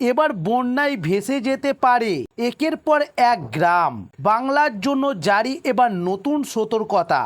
এবার বন্যায় ভেসে যেতে পারে। একের পর এক গ্রাম। বাংলার জন্য জারি এবার নতুন সতর্কতা।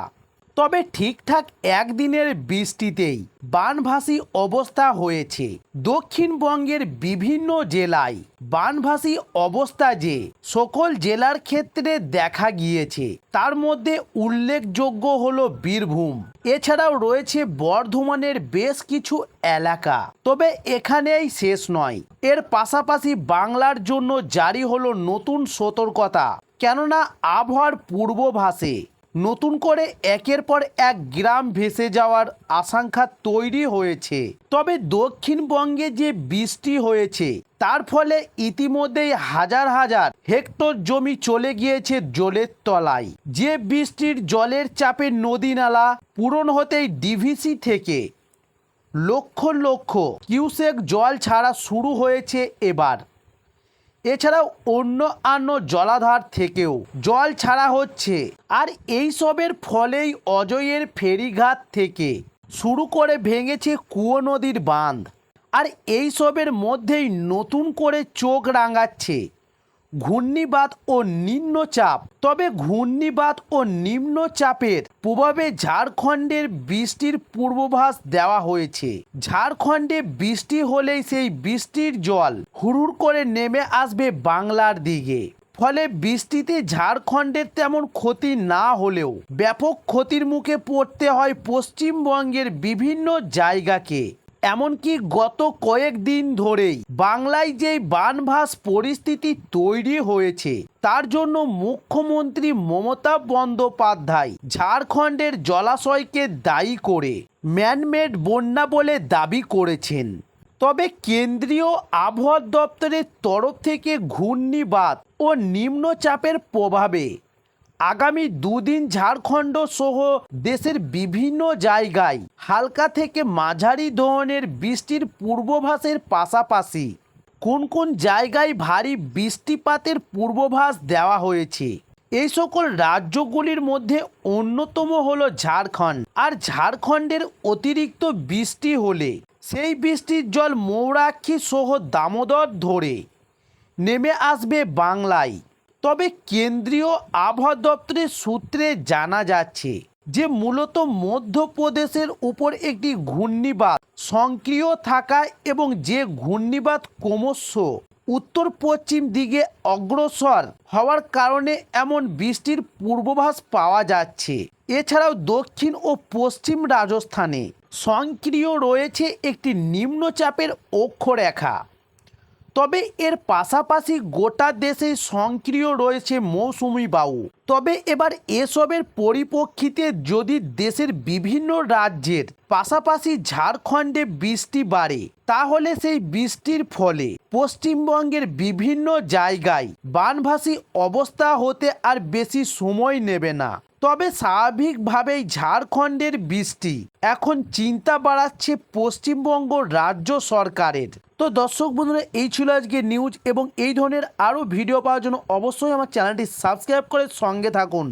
তবে ঠিকঠাক একদিনের বৃষ্টিতেই বানভাসী অবস্থা হয়েছে। দক্ষিণবঙ্গের বিভিন্ন জেলায় বানভাসী অবস্থা যে সকল জেলার ক্ষেত্রে দেখা গিয়েছে, তার মধ্যে উল্লেখযোগ্য হল বীরভূম। এছাড়াও রয়েছে বর্ধমানের বেশ কিছু এলাকা। তবে এখানেই শেষ নয়। এর পাশাপাশি বাংলার জন্য জারি হলো নতুন সতর্কতা। কেননা আবহাওয়ার পূর্বভাসে নতুন করে একের পর এক গ্রাম ভেসে যাওয়ার আশঙ্কা তৈরি হয়েছে। তবে দক্ষিণবঙ্গে যে বৃষ্টি হয়েছে, তার ফলে ইতিমধ্যেই হাজার হাজার হেক্টর জমি চলে গিয়েছে জলের তলায়। যে বৃষ্টির জলের চাপে নদী নালা পূরণ হতেই ডিভিসি থেকে লক্ষ লক্ষ কিউসেক জল ছাড়া শুরু হয়েছে এবার। এছাড়াও অন্য অন্য জলাধার থেকেও জল ছাড়া হচ্ছে। আর এই সবের ফলেই অজয়ের ফেরিঘাট থেকে শুরু করে ভেঙেছে কুয়ো নদীর বাঁধ। আর এই সবের মধ্যেই নতুন করে চোখ রাঙাচ্ছে। ঘূর্ণিবাত ও নিম্নচাপ। তবে ঘূর্ণিবাদ ও নিম্নচাপের প্রভাবে ঝাড়খণ্ডের বৃষ্টির পূর্বাভাস দেওয়া হয়েছে। ঝাড়খণ্ডে বৃষ্টি হলেই সেই বৃষ্টির জল হুড়ুর করে নেমে আসবে বাংলার দিকে। ফলে বৃষ্টিতে ঝাড়খণ্ডের তেমন ক্ষতি না হলেও ব্যাপক ক্ষতির মুখে পড়তে হয় পশ্চিমবঙ্গের বিভিন্ন জায়গাকে। এমনকি গত কয়েকদিন ধরেই বাংলায় যে বানভাস পরিস্থিতি তৈরি হয়েছে, তার জন্য মুখ্যমন্ত্রী মমতা বন্দ্যোপাধ্যায় ঝাড়খণ্ডের জলাশয়কে দায়ী করে ম্যানমেড বন্যা বলে দাবি করেছেন। তবে কেন্দ্রীয় আবহাওয়া দপ্তরের তরফ থেকে ঘূর্ণিবাত ও নিম্নচাপের প্রভাবে আগামী দুদিন ঝাড়খণ্ড সহ দেশের বিভিন্ন জায়গায় হালকা থেকে মাঝারি ধরনের বৃষ্টির পূর্বাভাসের পাশাপাশি কোন কোন জায়গায় ভারী বৃষ্টিপাতের পূর্বাভাস দেওয়া হয়েছে? এই সকল রাজ্যগুলির মধ্যে অন্যতম হলো ঝাড়খণ্ড। আর ঝাড়খণ্ডের অতিরিক্ত বৃষ্টি হলে সেই বৃষ্টির জল মৌরাক্ষী সহ দামোদর ধরে নেমে আসবে বাংলায়। তবে কেন্দ্রীয় আবহাওয়া দপ্তরের সূত্রে জানা যাচ্ছে যে মূলত মধ্যপ্রদেশের উপর একটি ঘূর্ণিবাদ সক্রিয় থাকা এবং যে ঘূর্ণিবাদ ক্রমশ উত্তর পশ্চিম দিকে অগ্রসর হওয়ার কারণে এমন বৃষ্টির পূর্বাভাস পাওয়া যাচ্ছে। এছাড়াও দক্ষিণ ও পশ্চিম রাজস্থানে সক্রিয় রয়েছে একটি নিম্নচাপের অক্ষরেখা। তবে এর পাশাপাশি গোটা দেশে সক্রিয় রয়েছে মৌসুমি বায়ু। তবে এবার এসবের পরিপ্রেক্ষিতে যদি দেশের বিভিন্ন রাজ্যের পাশাপাশি ঝাড়খণ্ডে বৃষ্টি বাড়ে, তাহলে সেই বৃষ্টির ফলে পশ্চিমবঙ্গের বিভিন্ন জায়গায় বানভাসী অবস্থা হতে আর বেশি সময় নেবে না। তবে স্বাভাবিকভাবেই ঝাড়খণ্ডের বৃষ্টি এখন চিন্তা বাড়াচ্ছে পশ্চিমবঙ্গ রাজ্য সরকারের। তো দর্শক বন্ধুরা, এই ছিল আজকে নিউজ এবং এই ধরনের আরও ভিডিও পাওয়ার জন্য অবশ্যই আমার চ্যানেলটি সাবস্ক্রাইব করে সঙ্গে থাকুন।